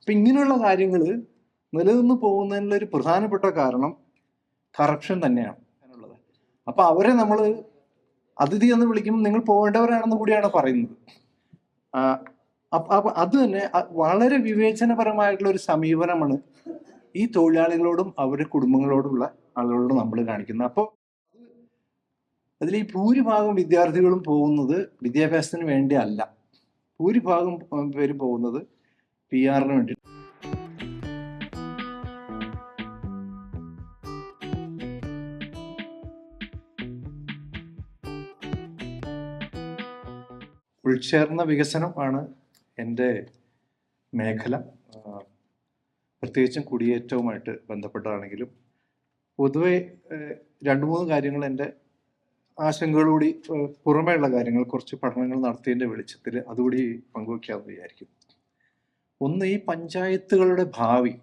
അപ്പം ഇങ്ങനെയുള്ള കാര്യങ്ങൾ നിലനിന്ന് പോകുന്നതിനുള്ള ഒരു പ്രധാനപ്പെട്ട കാരണം കറപ്ഷൻ തന്നെയാണ് എന്നുള്ളത്. അപ്പം അവരെ നമ്മൾ അതിഥി എന്ന് വിളിക്കുമ്പോൾ നിങ്ങൾ പോകേണ്ടവരാണെന്ന് കൂടിയാണ് പറയുന്നത്. അപ്പൊ അത് തന്നെ വളരെ വിവേചനപരമായിട്ടുള്ള ഒരു സമീപനമാണ് ഈ തൊഴിലാളികളോടും അവരുടെ കുടുംബങ്ങളോടുള്ള ആളുകളോടും നമ്മൾ കാണിക്കുന്നത്. അപ്പോൾ അതിൽ ഈ ഭൂരിഭാഗം വിദ്യാർത്ഥികളും പോകുന്നത് വിദ്യാഭ്യാസത്തിന് വേണ്ടിയല്ല. ഭൂരിഭാഗം പേര് പോകുന്നത് പി ആറിന് വേണ്ടി. ഉൾച്ചേർന്ന വികസനം ആണ് എന്റെ മേഖല. പ്രത്യേകിച്ചും കുടിയേറ്റവുമായിട്ട് ബന്ധപ്പെട്ടതാണെങ്കിലും പൊതുവെ രണ്ട് മൂന്ന് കാര്യങ്ങൾ എന്റെ ആശങ്കകളോടി പുറമേയുള്ള കാര്യങ്ങൾ കുറച്ച് പഠനങ്ങൾ നടത്തിയതിന്റെ വെളിച്ചത്തിൽ അതുകൂടി പങ്കുവയ്ക്കാമെന്ന് വിചാരിക്കും ഒന്ന് ഈ പഞ്ചായത്തുകളുടെ ഭാവി.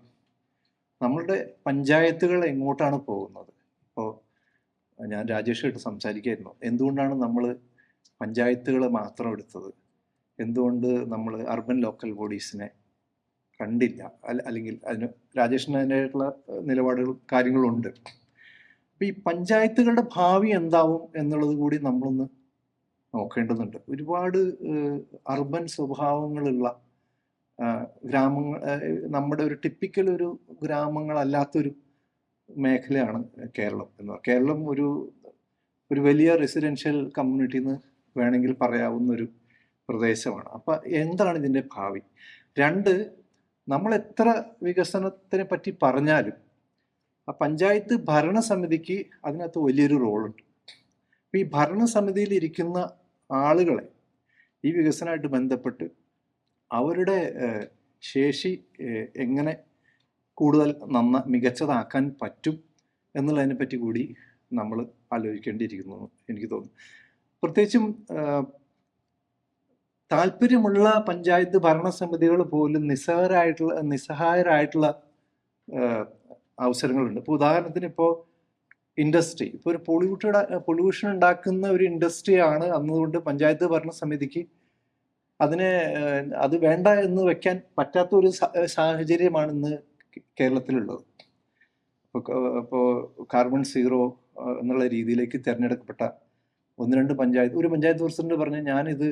നമ്മളുടെ പഞ്ചായത്തുകൾ എങ്ങോട്ടാണ് പോകുന്നത്? ഇപ്പോൾ ഞാൻ രാജേഷായിട്ട് സംസാരിക്കായിരുന്നു. എന്തുകൊണ്ടാണ് നമ്മൾ പഞ്ചായത്തുകൾ മാത്രം എടുത്തത്? എന്തുകൊണ്ട് നമ്മൾ അർബൻ ലോക്കൽ ബോഡീസിനെ കണ്ടില്ല? അല്ല അല്ലെങ്കിൽ അതിന് രാജേഷിന് അതിന്റെതായിട്ടുള്ള നിലപാടുകളും കാര്യങ്ങളുണ്ട്. അപ്പം ഈ പഞ്ചായത്തുകളുടെ ഭാവി എന്താവും എന്നുള്ളത് കൂടി നമ്മളൊന്ന് നോക്കേണ്ടതുണ്ട്. ഒരുപാട് അർബൻ സ്വഭാവങ്ങളുള്ള ഗ്രാമങ്ങൾ നമ്മുടെ ഒരു ടിപ്പിക്കൽ ഒരു ഗ്രാമങ്ങളല്ലാത്തൊരു മേഖലയാണ് കേരളം എന്ന് കേരളം ഒരു ഒരു വലിയ റെസിഡൻഷ്യൽ കമ്മ്യൂണിറ്റി എന്ന് വേണമെങ്കിൽ പറയാവുന്ന ഒരു പ്രദേശമാണ്. അപ്പം എന്താണ് ഇതിന്റെ ഭാവി? രണ്ട് നമ്മൾ എത്ര വികസനത്തിനെ പറ്റി പറഞ്ഞാലും ആ പഞ്ചായത്ത് ഭരണസമിതിക്ക് അതിനകത്ത് വലിയൊരു റോളുണ്ട്. അപ്പം ഈ ഭരണസമിതിയിൽ ഇരിക്കുന്ന ആളുകളെ ഈ വികസനമായിട്ട് ബന്ധപ്പെട്ട് അവരുടെ ശേഷി എങ്ങനെ കൂടുതൽ നന്ന മികച്ചതാക്കാൻ പറ്റും എന്നുള്ളതിനെ പറ്റി കൂടി നമ്മൾ ആലോചിക്കേണ്ടിയിരിക്കുന്നു എനിക്ക് തോന്നുന്നു. പ്രത്യേകിച്ചും താല്പര്യമുള്ള പഞ്ചായത്ത് ഭരണസമിതികൾ പോലും നിസ്സഹരായിട്ടുള്ള നിസ്സഹായരായിട്ടുള്ള അവസരങ്ങളുണ്ട്. ഇപ്പോൾ ഉദാഹരണത്തിന് ഇപ്പോൾ ഇൻഡസ്ട്രി. ഇപ്പോൾ ഒരു പൊള്യൂട്ടഡ് പൊല്യൂഷൻ ഉണ്ടാക്കുന്ന ഒരു ഇൻഡസ്ട്രിയാണ് അന്നുകൊണ്ട് പഞ്ചായത്ത് ഭരണസമിതിക്ക് അതിനെ അത് വേണ്ട എന്ന് വെക്കാൻ പറ്റാത്ത ഒരു സാഹചര്യമാണ് ഇന്ന് കേരളത്തിലുള്ളത്. ഇപ്പോൾ കാർബൺ സീറോ എന്നുള്ള രീതിയിലേക്ക് തിരഞ്ഞെടുക്കപ്പെട്ട ഒന്ന് രണ്ട് പഞ്ചായത്ത് ഒരു പഞ്ചായത്ത് പ്രസിഡന്റ് പറഞ്ഞ് ഞാനിത്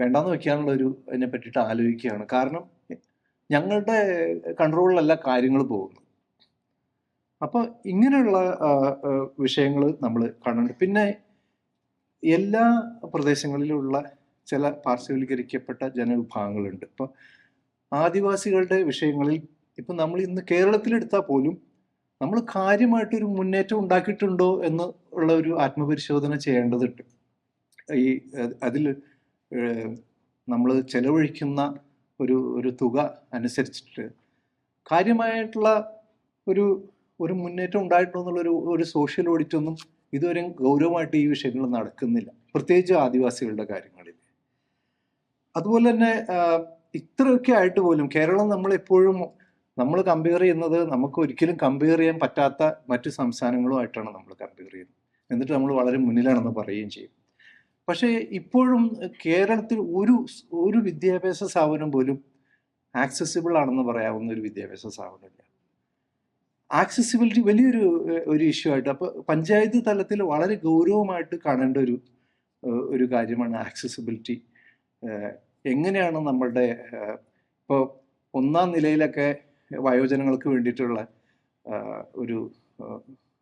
വേണ്ടാന്ന് വെക്കാനുള്ള ഒരു അതിനെ പറ്റിയിട്ട് ആലോചിക്കുകയാണ്. കാരണം ഞങ്ങളുടെ കൺട്രോളിലല്ല കാര്യങ്ങൾ പോകുന്നത്. അപ്പോൾ ഇങ്ങനെയുള്ള വിഷയങ്ങൾ നമ്മൾ കാണുന്നുണ്ട്. പിന്നെ എല്ലാ പ്രദേശങ്ങളിലുള്ള ചില പാർശ്വവൽക്കരിക്കപ്പെട്ട ജനവിഭാഗങ്ങളുണ്ട്. ഇപ്പോൾ ആദിവാസികളുടെ വിഷയങ്ങളിൽ ഇപ്പം നമ്മൾ ഇന്ന് കേരളത്തിലെടുത്താൽ പോലും നമ്മൾ കാര്യമായിട്ടൊരു മുന്നേറ്റം ഉണ്ടാക്കിയിട്ടുണ്ടോ എന്ന് ഉള്ള ഒരു ആത്മപരിശോധന ചെയ്യേണ്ടതുണ്ട്. ഈ അതിൽ നമ്മൾ ചെലവഴിക്കുന്ന ഒരു ഒരു തുക അനുസരിച്ചിട്ട് കാര്യമായിട്ടുള്ള ഒരു ഒരു മുന്നേറ്റം ഉണ്ടായിട്ടുണ്ടോ എന്നുള്ളൊരു ഒരു സോഷ്യൽ ഓഡിറ്റൊന്നും ഇതുവരെയും ഇതുവരെ ഗൗരവമായിട്ട് ഈ വിഷയങ്ങൾ നടക്കുന്നില്ല. പ്രത്യേകിച്ച് ആദിവാസികളുടെ കാര്യങ്ങളിൽ അതുപോലെ തന്നെ ഇത്രയൊക്കെ ആയിട്ട് പോലും കേരളം നമ്മൾ എപ്പോഴും നമ്മൾ കമ്പയർ ചെയ്യുന്നത് നമുക്ക് ഒരിക്കലും കമ്പയർ ചെയ്യാൻ പറ്റാത്ത മറ്റു സംസ്ഥാനങ്ങളുമായിട്ടാണ് നമ്മൾ കമ്പയർ ചെയ്യുന്നത്. എന്നിട്ട് നമ്മൾ വളരെ മുന്നിലാണെന്ന് പറയുകയും ചെയ്യും. പക്ഷേ ഇപ്പോഴും കേരളത്തിൽ ഒരു ഒരു വിദ്യാഭ്യാസ സ്ഥാപനം പോലും ആക്സസിബിൾ ആണെന്ന് പറയാവുന്ന ഒരു വിദ്യാഭ്യാസ സ്ഥാപനമില്ല ആക്സസിബിലിറ്റി വലിയൊരു ഒരു ഇഷ്യൂ ആയിട്ട് അപ്പോൾ പഞ്ചായത്ത് തലത്തിൽ വളരെ ഗൗരവമായിട്ട് കാണേണ്ട ഒരു ഒരു കാര്യമാണ് ആക്സസിബിലിറ്റി എങ്ങനെയാണ് നമ്മളുടെ ഇപ്പോൾ ഒന്നാം നിലയിലൊക്കെ വയോജനങ്ങൾക്ക് വേണ്ടിയിട്ടുള്ള ഒരു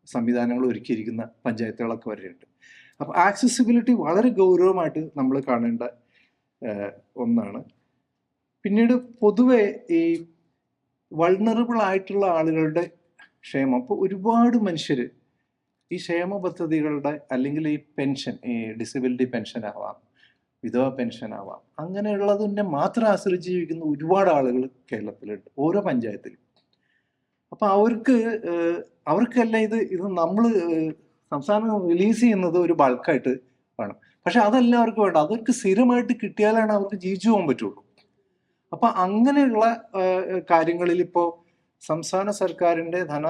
സംവിധാനങ്ങൾ ഒരുക്കിയിരിക്കുന്ന പഞ്ചായത്തുകളൊക്കെ വരെയുണ്ട്. അപ്പോൾ ആക്സസിബിലിറ്റി വളരെ ഗൗരവമായിട്ട് നമ്മൾ കാണേണ്ട ഒന്നാണ്. പിന്നീട് പൊതുവെ ഈ വൾണറബിൾ ആയിട്ടുള്ള ആളുകളുടെ ക്ഷേമം. അപ്പോൾ ഒരുപാട് മനുഷ്യർ ഈ ക്ഷേമ പദ്ധതികളുടെ അല്ലെങ്കിൽ ഈ പെൻഷൻ ഈ ഡിസബിലിറ്റി പെൻഷൻ ആവാം വിധവ പെൻഷൻ ആവാം. അങ്ങനെയുള്ളതിനെ മാത്രം ആശ്രയിച്ച് ജീവിക്കുന്ന ഒരുപാട് ആളുകൾ കേരളത്തിലുണ്ട്. ഓരോ പഞ്ചായത്തിലും. അപ്പൊ അവർക്ക് അവർക്കല്ല ഇത് ഇത് നമ്മൾ സംസ്ഥാനം റിലീസ് ചെയ്യുന്നത് ഒരു ബൾക്കായിട്ട് വേണം. പക്ഷെ അതല്ല അവർക്ക് വേണ്ട അവർക്ക് സ്ഥിരമായിട്ട് കിട്ടിയാലാണ് അവർക്ക് ജീവിച്ചു പോകാൻ പറ്റുള്ളൂ. അപ്പൊ അങ്ങനെയുള്ള കാര്യങ്ങളിൽ ഇപ്പോൾ സംസ്ഥാന സർക്കാരിന്റെ ധന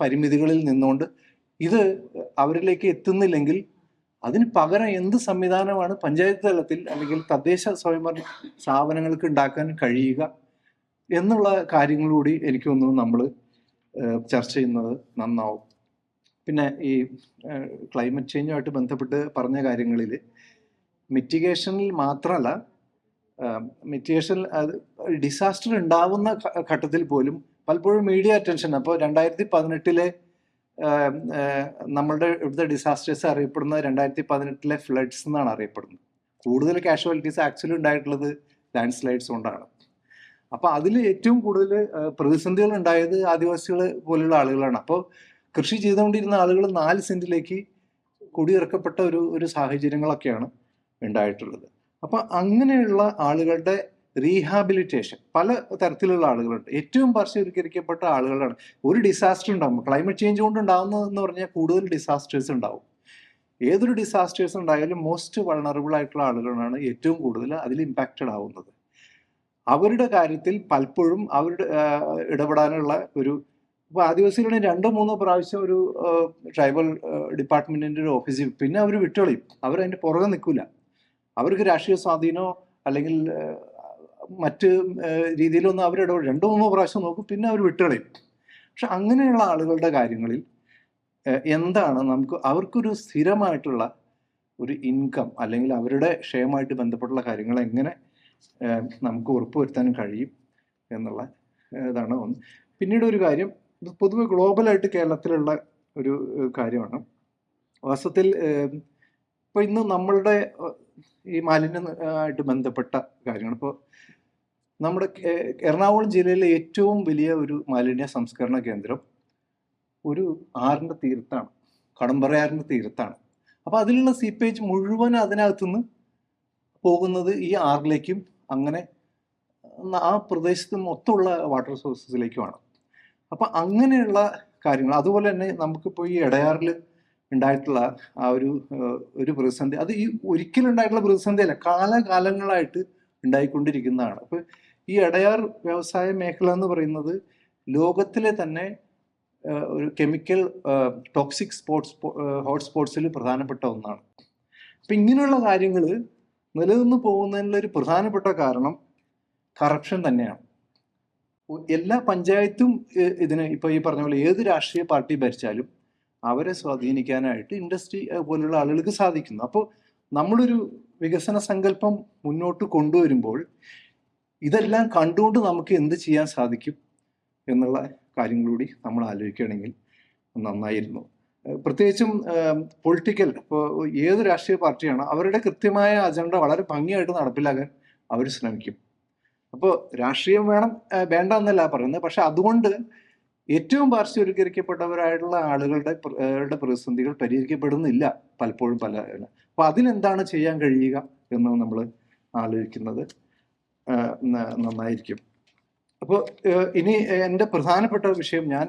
പരിമിതികളിൽ നിന്നുകൊണ്ട് ഇത് അവരിലേക്ക് എത്തുന്നില്ലെങ്കിൽ അതിന് പകരം എന്ത് സംവിധാനമാണ് പഞ്ചായത്ത് തലത്തിൽ അല്ലെങ്കിൽ തദ്ദേശ സ്വയംഭരണ സ്ഥാപനങ്ങൾക്ക് ഉണ്ടാക്കാൻ കഴിയുക എന്നുള്ള കാര്യങ്ങളൂടി എനിക്ക് തോന്നുന്നു നമ്മൾ ചർച്ച ചെയ്യുന്നത് നന്നാവും. പിന്നെ ഈ ക്ലൈമറ്റ് ചേഞ്ചുമായിട്ട് ബന്ധപ്പെട്ട് പറഞ്ഞ കാര്യങ്ങളിൽ മിറ്റിഗേഷനിൽ മാത്രമല്ല മിറ്റിഗേഷൻ ഡിസാസ്റ്റർ ഉണ്ടാവുന്ന ഘട്ടത്തിൽ പോലും പലപ്പോഴും മീഡിയ അറ്റൻഷൻ. അപ്പോൾ രണ്ടായിരത്തി പതിനെട്ടിലെ നമ്മളുടെ ഇവിടുത്തെ ഡിസാസ്റ്റേഴ്സ് അറിയപ്പെടുന്നത് രണ്ടായിരത്തി പതിനെട്ടിലെ ഫ്ലഡ്സ് എന്നാണ് അറിയപ്പെടുന്നത്. കൂടുതൽ കാഷ്വാലിറ്റീസ് ആക്ച്വലി ഉണ്ടായിട്ടുള്ളത് ലാൻഡ് സ്ലൈഡ്സ് കൊണ്ടാണ്. അപ്പോൾ അതിൽ ഏറ്റവും കൂടുതൽ പ്രതിസന്ധികൾ ഉണ്ടായത് ആദിവാസികൾ പോലുള്ള ആളുകളാണ്. അപ്പോൾ കൃഷി ചെയ്തുകൊണ്ടിരുന്ന ആളുകൾ നാല് സെന്റിലേക്ക് കുടിയിറക്കപ്പെട്ട ഒരു ഒരു സാഹചര്യങ്ങളൊക്കെയാണ് ഉണ്ടായിട്ടുള്ളത്. അപ്പോൾ അങ്ങനെയുള്ള ആളുകളുടെ റീഹാബിലിറ്റേഷൻ പല തരത്തിലുള്ള ആളുകളുണ്ട്. ഏറ്റവും പാർശ്വവൽക്കരിക്കപ്പെട്ട ആളുകളാണ്. ഒരു ഡിസാസ്റ്റർ ഉണ്ടാകും ക്ലൈമറ്റ് ചേഞ്ച് കൊണ്ട് ഉണ്ടാകുന്നതെന്ന് പറഞ്ഞാൽ കൂടുതൽ ഡിസാസ്റ്റേഴ്സ് ഉണ്ടാവും. ഏതൊരു ഡിസാസ്റ്റേഴ്സ് ഉണ്ടായാലും മോസ്റ്റ് വൾണറബിൾ ആയിട്ടുള്ള ആളുകളാണ് ഏറ്റവും കൂടുതൽ അതിൽ ഇമ്പാക്റ്റഡ് ആവുന്നത്. അവരുടെ കാര്യത്തിൽ പലപ്പോഴും അവരുടെ ഇടപെടാനുള്ള ഒരു ഇപ്പോൾ ആദിവാസികളുടെ രണ്ടോ മൂന്നോ പ്രാവശ്യം ഒരു ട്രൈബൽ ഡിപ്പാർട്ട്മെന്റിന്റെ ഒരു ഓഫീസിൽ പിന്നെ അവർ വിട്ടുകളയും അവരതിന്റെ പുറകെ നിൽക്കില്ല അവർക്ക് രാഷ്ട്രീയ സ്വാധീനമോ അല്ലെങ്കിൽ മറ്റ് രീതിയിലൊന്നും അവരുടെ രണ്ടോ മൂന്നോ പ്രാവശ്യം നോക്കും പിന്നെ അവർ വിട്ടുകളയും. പക്ഷെ അങ്ങനെയുള്ള ആളുകളുടെ കാര്യങ്ങളിൽ എന്താണ് നമുക്ക് അവർക്കൊരു സ്ഥിരമായിട്ടുള്ള ഒരു ഇൻകം അല്ലെങ്കിൽ അവരുടെ ക്ഷയമായിട്ട് ബന്ധപ്പെട്ടുള്ള കാര്യങ്ങൾ എങ്ങനെ നമുക്ക് ഉറപ്പുവരുത്താനും കഴിയും എന്നുള്ള ഇതാണ് ഒന്ന്. പിന്നീട് ഒരു കാര്യം പൊതുവെ ഗ്ലോബലായിട്ട് കേരളത്തിലുള്ള ഒരു കാര്യമാണ്. വാസ്തവത്തിൽ ഇപ്പോൾ ഇപ്പൊ ഇന്ന് നമ്മളുടെ ഈ മാലിന്യമായിട്ട് ബന്ധപ്പെട്ട കാര്യങ്ങൾ. ഇപ്പോൾ നമ്മുടെ എറണാകുളം ജില്ലയിലെ ഏറ്റവും വലിയ ഒരു മാലിന്യ സംസ്കരണ കേന്ദ്രം ഒരു ആറിന്റെ തീരത്താണ്. കടമ്പറയാറിന്റെ തീരത്താണ്. അപ്പോൾ അതിലുള്ള സീപ്പേജ് മുഴുവൻ അതിനകത്തുനിന്ന് പോകുന്നത് ഈ ആറിലേക്കും അങ്ങനെ ആ പ്രദേശത്ത് മൊത്തമുള്ള വാട്ടർ സോഴ്സസിലേക്കുമാണ് അപ്പം അങ്ങനെയുള്ള കാര്യങ്ങൾ അതുപോലെ തന്നെ നമുക്കിപ്പോൾ ഈ ഇടയാറിൽ ഉണ്ടായിട്ടുള്ള ആ ഒരു ഒരു പ്രതിസന്ധി അത് ഈ ഒരിക്കലും ഉണ്ടായിട്ടുള്ള പ്രതിസന്ധിയല്ല കാലകാലങ്ങളായിട്ട് ഉണ്ടായിക്കൊണ്ടിരിക്കുന്നതാണ്. അപ്പൊ ഈ ഇടയാർ വ്യവസായ മേഖല എന്ന് പറയുന്നത് ലോകത്തിലെ തന്നെ ഒരു കെമിക്കൽ ടോക്സിക് സ്പോർട്സ് ഹോട്ട്സ്പോട്ട്സിൽ പ്രധാനപ്പെട്ട ഒന്നാണ്. അപ്പം ഇങ്ങനെയുള്ള കാര്യങ്ങൾ നിലനിന്ന് പോകുന്നതിനുള്ള ഒരു പ്രധാനപ്പെട്ട കാരണം കറപ്ഷൻ തന്നെയാണ്. എല്ലാ പഞ്ചായത്തും ഇതിന് ഇപ്പൊ ഈ പറഞ്ഞ പോലെ ഏത് രാഷ്ട്രീയ പാർട്ടി ഭരിച്ചാലും അവരെ സ്വാധീനിക്കാനായിട്ട് ഇൻഡസ്ട്രി പോലുള്ള ആളുകൾക്ക് സാധിക്കുന്നു. അപ്പോൾ നമ്മളൊരു വികസന സങ്കല്പം മുന്നോട്ട് കൊണ്ടുവരുമ്പോൾ ഇതെല്ലാം കണ്ടുകൊണ്ട് നമുക്ക് എന്ത് ചെയ്യാൻ സാധിക്കും എന്നുള്ള കാര്യം കൂടി നമ്മൾ ആലോചിക്കുകയാണെങ്കിൽ നന്നായിരുന്നു. പ്രത്യേകിച്ചും പൊളിറ്റിക്കൽ ഇപ്പോൾ ഏത് രാഷ്ട്രീയ പാർട്ടിയാണ് അവരുടെ കൃത്യമായ അജണ്ട വളരെ ഭംഗിയായിട്ട് നടപ്പിലാക്കാൻ അവർ ശ്രമിക്കും. അപ്പോൾ രാഷ്ട്രീയം വേണം വേണ്ട എന്നല്ല പറയുന്നത്. പക്ഷെ അതുകൊണ്ട് ഏറ്റവും പാർശ്വവൽക്കരിക്കപ്പെട്ടവരായിട്ടുള്ള ആളുകളുടെ പ്രതിസന്ധികൾ പരിഹരിക്കപ്പെടുന്നില്ല പലപ്പോഴും പല അപ്പൊ അതിനെന്താണ് ചെയ്യാൻ കഴിയുക എന്ന് നമ്മൾ ആലോചിക്കുന്നത്. നന്നായിരിക്കും. അപ്പോൾ ഇനി എന്റെ പ്രധാനപ്പെട്ട വിഷയം ഞാൻ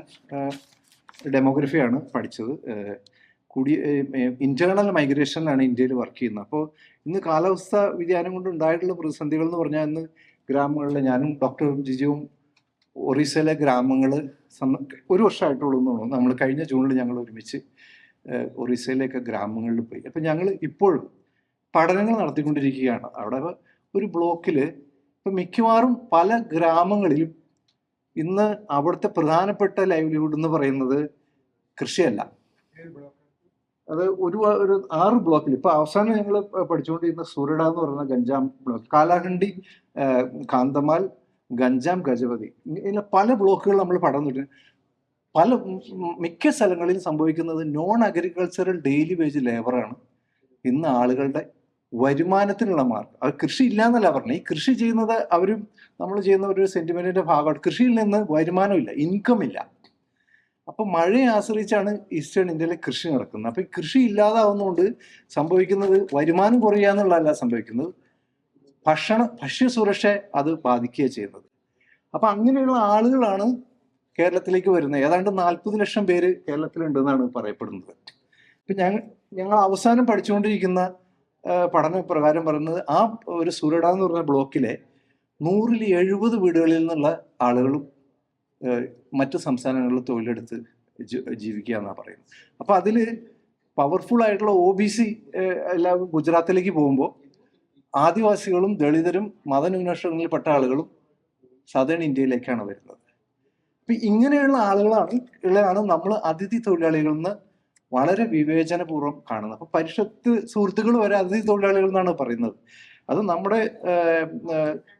ഡെമോഗ്രഫിയാണ് പഠിച്ചത്. കുടി ഇന്റേണൽ മൈഗ്രേഷനിലാണ് ഇന്ത്യയിൽ വർക്ക് ചെയ്യുന്നത്. അപ്പോൾ ഇന്ന് കാലാവസ്ഥ വ്യതിയാനം കൊണ്ട് ഉണ്ടായിട്ടുള്ള പ്രതിസന്ധികൾ എന്ന് പറഞ്ഞാൽ ഇന്ന് ഗ്രാമങ്ങളിലെ ഞാനും ഡോക്ടർ ജിജുവും ഒറീസയിലെ ഗ്രാമങ്ങൾ ഒരു വർഷമായിട്ടുള്ളൂ എന്ന് തോന്നുന്നു. നമ്മൾ കഴിഞ്ഞ ജൂണിൽ ഞങ്ങൾ ഒരുമിച്ച് ഒറീസയിലേക്ക് ഗ്രാമങ്ങളിൽ പോയി. അപ്പം ഞങ്ങൾ ഇപ്പോഴും പഠനങ്ങൾ നടത്തിക്കൊണ്ടിരിക്കുകയാണ്. അവിടെ ഒരു ബ്ലോക്കിൽ ഇപ്പം മിക്കവാറും പല ഗ്രാമങ്ങളിലും ഇന്ന് അവിടുത്തെ പ്രധാനപ്പെട്ട ലൈവ്ലിഹുഡ് എന്ന് പറയുന്നത് കൃഷിയല്ല. അത് ഒരു ഒരു ആറ് ബ്ലോക്കിൽ ഇപ്പൊ അവസാനം ഞങ്ങൾ പഠിച്ചുകൊണ്ടിരുന്ന സൂരഡ എന്ന് പറയുന്ന ഗഞ്ചാം ബ്ലോക്ക് കാലാഹണ്ടി കാന്തമാൽ ഗഞ്ചാം ഗജപതി ഇങ്ങനെ പല ബ്ലോക്കുകൾ നമ്മൾ പഠനം പല മിക്ക സ്ഥലങ്ങളിൽ സംഭവിക്കുന്നത് നോൺ അഗ്രികൾച്ചറൽ ഡെയിലി വേജ് ലേബറാണ് ഇന്ന് ആളുകളുടെ വരുമാനത്തിനുള്ള മാർഗം. അത് കൃഷി ഇല്ല എന്നല്ല പറഞ്ഞത് ഈ കൃഷി ചെയ്യുന്നത് അവരും നമ്മൾ ചെയ്യുന്ന ഒരു സെന്റിമെന്റിന്റെ ഭാഗമാണ്. കൃഷിയിൽ നിന്ന് വരുമാനമില്ല ഇൻകം ഇല്ല. അപ്പൊ മഴയെ ആശ്രയിച്ചാണ് ഈസ്റ്റേൺ ഇന്ത്യയിലെ കൃഷി നടക്കുന്നത്. അപ്പൊ ഈ കൃഷി ഇല്ലാതാവുന്നതുകൊണ്ട് സംഭവിക്കുന്നത് വരുമാനം കുറയുക എന്നുള്ളതല്ല സംഭവിക്കുന്നത്. ഭക്ഷണ ഭക്ഷ്യസുരക്ഷയെ അത് ബാധിക്കുകയാണ് ചെയ്യുന്നത്. അപ്പൊ അങ്ങനെയുള്ള ആളുകളാണ് കേരളത്തിലേക്ക് വരുന്നത്. ഏതാണ്ട് നാൽപ്പത് ലക്ഷം പേര് കേരളത്തിലുണ്ടെന്നാണ് പറയപ്പെടുന്നത്. ഇപ്പൊ ഞങ്ങൾ ഞങ്ങൾ അവസാനം പഠിച്ചുകൊണ്ടിരിക്കുന്ന പഠന പ്രകാരം പറയുന്നത് ആ ഒരു സൂരഡ എന്ന് പറഞ്ഞ ബ്ലോക്കിലെ നൂറിൽ എഴുപത് വീടുകളിൽ നിന്നുള്ള ആളുകളും മറ്റു മറ്റ് സംസ്ഥാനങ്ങളിൽ തൊഴിലെടുത്ത് ജീവിക്കുക എന്നാണ് പറയുന്നത്. അപ്പോൾ അതിൽ പവർഫുൾ ആയിട്ടുള്ള ഒ ബി സി എല്ലാം ഗുജറാത്തിലേക്ക് പോകുമ്പോൾ ആദിവാസികളും ദളിതരും മതന്യൂനപക്ഷങ്ങളിൽപ്പെട്ട ആളുകളും സദേൺ ഇന്ത്യയിലേക്കാണ് വരുന്നത്. അപ്പം ഇങ്ങനെയുള്ള ആളുകളാണ് ഉള്ളതാണ് നമ്മൾ അതിഥി തൊഴിലാളികളിൽ നിന്ന് വളരെ വിവേചനപൂർവം കാണുന്നത്. അപ്പൊ പരിഷത്ത് സുഹൃത്തുക്കൾ വരെ അതിഥി തൊഴിലാളികൾ എന്നാണ് പറയുന്നത്. അത് നമ്മുടെ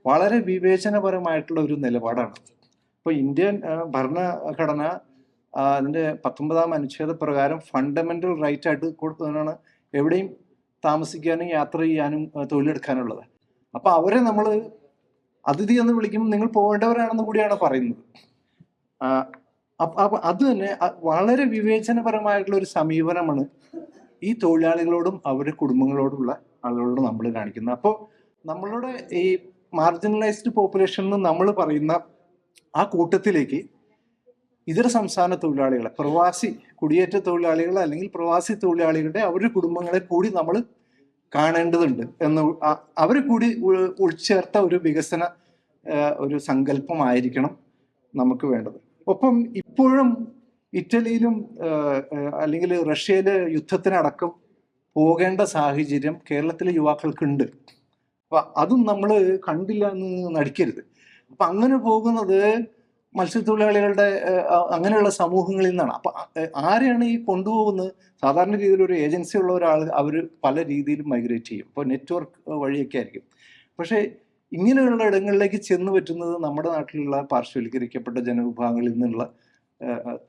വളരെ വിവേചനപരമായിട്ടുള്ള ഒരു നിലപാടാണ്. ഇപ്പൊ ഇന്ത്യൻ ഭരണഘടന അതിന്റെ പത്തൊമ്പതാം അനുച്ഛേദ പ്രകാരം ഫണ്ടമെന്റൽ റൈറ്റ് ആയിട്ട് കൊടുത്തതിനാണ് എവിടെയും താമസിക്കാനും യാത്ര ചെയ്യാനും തൊഴിലെടുക്കാനുള്ളത്. അപ്പൊ അവരെ നമ്മൾ അതിഥി എന്ന് വിളിക്കുമ്പോൾ നിങ്ങൾ പോകേണ്ടവരാണെന്ന് കൂടിയാണ് പറയുന്നത്. അപ്പ- അത് തന്നെ വളരെ വിവേചനപരമായിട്ടുള്ള ഒരു സമീപനമാണ് ഈ തൊഴിലാളികളോടും അവരുടെ കുടുംബങ്ങളോടുള്ള ആളുകളോട് നമ്മൾ കാണിക്കുന്നത്. അപ്പോൾ നമ്മളുടെ ഈ മാർജിനലൈസ്ഡ് പോപ്പുലേഷൻ എന്ന് നമ്മൾ പറയുന്ന ആ കൂട്ടത്തിലേക്ക് ഇതര സംസ്ഥാന തൊഴിലാളികളെ പ്രവാസി കുടിയേറ്റ തൊഴിലാളികൾ അല്ലെങ്കിൽ പ്രവാസി തൊഴിലാളികളുടെ അവരുടെ കുടുംബങ്ങളെ കൂടി നമ്മൾ കാണേണ്ടതുണ്ട് എന്ന് അവർ കൂടി ഉൾ- ഉൾച്ചേർത്ത ഒരു വികസന ഒരു സങ്കല്പമായിരിക്കണം നമുക്ക് വേണ്ടത്. ഒപ്പം ഇപ്പോഴും ഇറ്റലിയിലും അല്ലെങ്കിൽ റഷ്യയിലെ യുദ്ധത്തിനടക്കം പോകേണ്ട സാഹചര്യം കേരളത്തിലെ യുവാക്കൾക്കുണ്ട്. അപ്പൊ അതും നമ്മൾ കണ്ടില്ല എന്ന് നടിക്കരുത്. അപ്പൊ അങ്ങനെ പോകുന്നത് മത്സ്യത്തൊഴിലാളികളുടെ അങ്ങനെയുള്ള സമൂഹങ്ങളിൽ നിന്നാണ്. അപ്പൊ ആരെയാണ് ഈ കൊണ്ടുപോകുന്നത്? സാധാരണ രീതിയിൽ ഒരു ഏജൻസി ഉള്ള ഒരാൾ അവർ പല രീതിയിലും മൈഗ്രേറ്റ് ചെയ്യും. ഇപ്പോൾ നെറ്റ്വർക്ക് വഴിയൊക്കെ ആയിരിക്കും. പക്ഷേ ഇങ്ങനെയുള്ള ഇടങ്ങളിലേക്ക് ചെന്ന് പറ്റുന്നത് നമ്മുടെ നാട്ടിലുള്ള പാർശ്വവൽക്കരിക്കപ്പെട്ട ജനവിഭാഗങ്ങളിൽ നിന്നുള്ള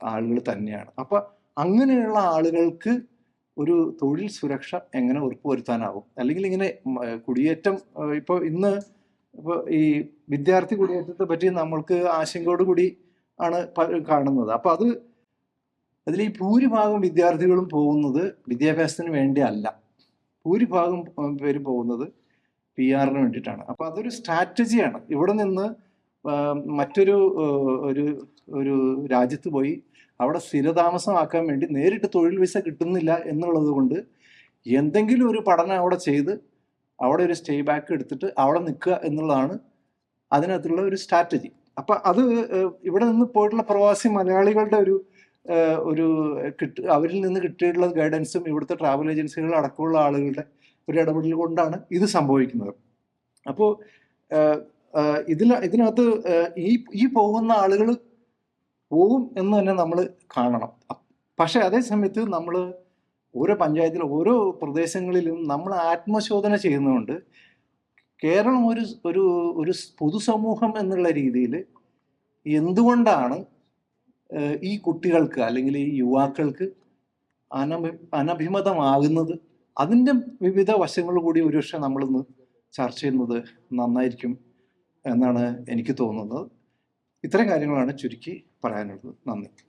ആളുകൾ തന്നെയാണ്. അപ്പൊ അങ്ങനെയുള്ള ആളുകൾക്ക് ഒരു തൊഴിൽ സുരക്ഷ എങ്ങനെ ഉറപ്പുവരുത്താനാവും? അല്ലെങ്കിൽ ഇങ്ങനെ കുടിയേറ്റം ഇപ്പൊ ഇന്ന് ഇപ്പൊ ഈ വിദ്യാർത്ഥി കുടിയേറ്റത്തെ പറ്റി നമ്മൾക്ക് ആശങ്കയോട് കൂടി ആണ് കാണുന്നത്. അപ്പൊ അത് അതിൽ ഈ ഭൂരിഭാഗം വിദ്യാർത്ഥികളും പോകുന്നത് വിദ്യാഭ്യാസത്തിന് വേണ്ടിയല്ല. ഭൂരിഭാഗം പേര് പോകുന്നത് പി ആറിന് വേണ്ടിയിട്ടാണ്. അപ്പൊ അതൊരു സ്ട്രാറ്റജിയാണ് ഇവിടെ നിന്ന് മറ്റൊരു ഒരു ഒരു രാജ്യത്ത് പോയി അവിടെ സ്ഥിരതാമസമാക്കാൻ വേണ്ടി നേരിട്ട് തൊഴിൽ വിസ കിട്ടുന്നില്ല എന്നുള്ളത് കൊണ്ട് എന്തെങ്കിലും ഒരു പഠനം അവിടെ ചെയ്ത് അവിടെ ഒരു സ്റ്റേ ബാക്ക് എടുത്തിട്ട് അവിടെ നിൽക്കുക എന്നുള്ളതാണ് അതിനകത്തുള്ള ഒരു സ്ട്രാറ്റജി അപ്പൊ അത് ഇവിടെ നിന്ന് പോയിട്ടുള്ള പ്രവാസി മലയാളികളുടെ ഒരു ഒരു കിട്ട് അവരിൽ നിന്ന് കിട്ടിയിട്ടുള്ള ഗൈഡൻസും ഇവിടുത്തെ ട്രാവൽ ഏജൻസികൾ അടക്കമുള്ള ആളുകളുടെ ഒരു ഇടപെടൽ കൊണ്ടാണ് ഇത് സംഭവിക്കുന്നത്. അപ്പോൾ ഇതിൽ ഇതിനകത്ത് ഈ ഈ പോകുന്ന ആളുകൾ പോകും എന്ന് തന്നെ നമ്മൾ കാണണം. പക്ഷേ അതേ സമയത്ത് നമ്മൾ ഓരോ പഞ്ചായത്തിലും ഓരോ പ്രദേശങ്ങളിലും നമ്മൾ ആത്മശോധന ചെയ്യുന്നതുകൊണ്ട് കേരളം ഒരു ഒരു ഒരു പൊതുസമൂഹം എന്നുള്ള രീതിയിൽ എന്തുകൊണ്ടാണ് ഈ കുട്ടികൾക്ക് അല്ലെങ്കിൽ ഈ യുവാക്കൾക്ക് അനഭി അനഭിമതമാകുന്നത് അതിന്റെ വിവിധ വശങ്ങൾ കൂടി ഒരുപക്ഷെ നമ്മളിന്ന് ചർച്ച ചെയ്യുന്നത് നന്നായിരിക്കും എന്നാണ് എനിക്ക് തോന്നുന്നത്. ഇത്തരം കാര്യങ്ങളാണ് ചുരുക്കി പറയാനുള്ളത്. നന്ദി.